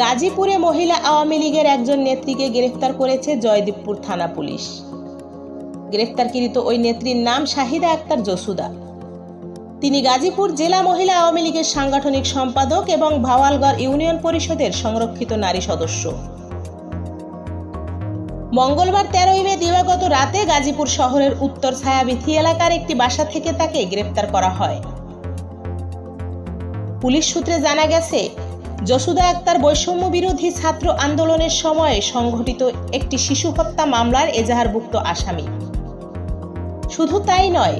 গাজীপুরে মহিলা আওয়ামী লীগের একজন নেত্রীকে গ্রেফতার করেছে জয়দীপপুর থানা পুলিশ। গ্রেফতারকৃত ওই নেত্রীর নাম শাহিদা আক্তার জসুদা তিনি গাজীপুর জেলা মহিলা আওয়ামী লীগের সাংগঠনিক সম্পাদক এবং ভাওয়ালগড় ইউনিয়ন পরিষদের সংরক্ষিত নারী সদস্য। মঙ্গলবার তেরোই মে দিবাগত রাতে গাজীপুর শহরের উত্তর ছায়াবিথি এলাকার একটি বাসা থেকে তাকে গ্রেপ্তার করা হয়। পুলিশ সূত্রে জানা গেছে যশোদা আক্তার বৈষম্য বিরোধী ছাত্র আন্দোলনের সময়ে সংঘটিত একটি শিশু হত্যা মামলার এজাহারভুক্ত আসামি। শুধু তাই নয়,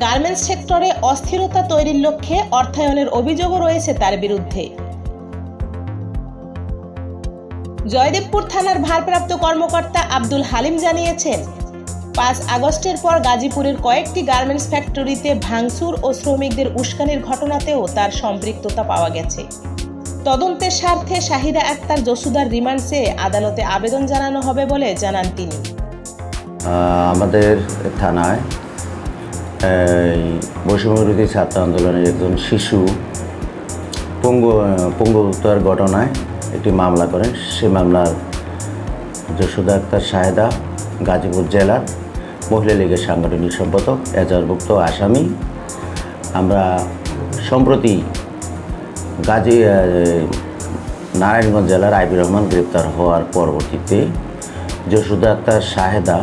গার্মেন্টস সেক্টরে অস্থিরতা তৈরির লক্ষ্যে অর্থায়নের অভিযোগও রয়েছে তার বিরুদ্ধে। জয়দেবপুর থানার ভারপ্রাপ্ত কর্মকর্তা আব্দুল হালিম জানিয়েছেন, পাঁচ আগস্টের পর গাজীপুরের কয়েকটি গার্মেন্টস ফ্যাক্টরিতে ভাঙচুর ও শ্রমিকদের উস্কানির ঘটনাতেও তার সম্পৃক্ততা পাওয়া গেছে। তদন্তের স্বার্থে শাহিদা আক্তার জসুদার রিমান্ড চেয়ে আদালতে আবেদন জানানো হবে বলে জানান তিনি। আমাদের থানায় বৈষম্যবিরোধী ছাত্র আন্দোলনের একজন শিশু পঙ্গু পঙ্গুত্বর ঘটনায় একটি মামলা করেন। সে মামলার যশোদা আক্তার সাহেদা গাজীপুর জেলার মহিলা লীগের সাংগঠনিক সম্পাদক এজারভুক্ত আসামি। আমরা সম্প্রতি গাজী নারায়ণগঞ্জ জেলার আইবি রহমান গ্রেপ্তার হওয়ার পরবর্তীতে যশোদা আক্তার সাহেদা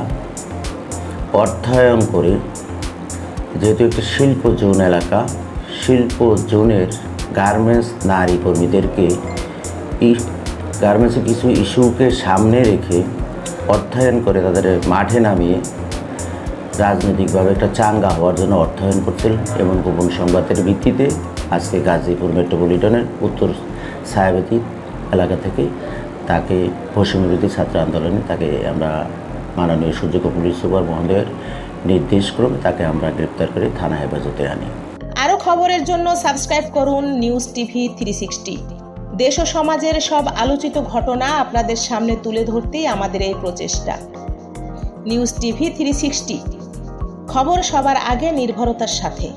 অর্থায়ন করে, যেহেতু একটি শিল্প জোন এলাকা, শিল্প জোনের গার্মেন্টস নারী কর্মীদেরকে গার্মেন্টসের কিছু ইস্যুকে সামনে রেখে অর্থায়ন করে তাদের মাঠে নামিয়ে রাজনৈতিকভাবে একটা চাঙ্গা হওয়ার জন্য অর্থায়ন করছিলেন এবং গোপন সংবাদের ভিত্তিতে আজকে গাজীপুর মেট্রোপলিটনের উত্তর ছায়াবতী এলাকা থেকে তাকে পশ্চিমবিরোধী ছাত্র আন্দোলনে তাকে আমরা মাননীয় সুযোগ্য পুলিশ সুপার মহোদয়ের নির্দেশক্রমে তাকে আমরা গ্রেপ্তার করে থানা হেফাজতে আনি। আরও খবরের জন্য সাবস্ক্রাইব করুন নিউজ টিভি থ্রি সিক্সটি। দেশ ও সমাজের সব আলোচিত ঘটনা আপনাদের সামনে তুলে ধরতেই আমাদের এই প্রচেষ্টা। News TV three sixty. খবর সবার আগে নির্ভরতার সাথে।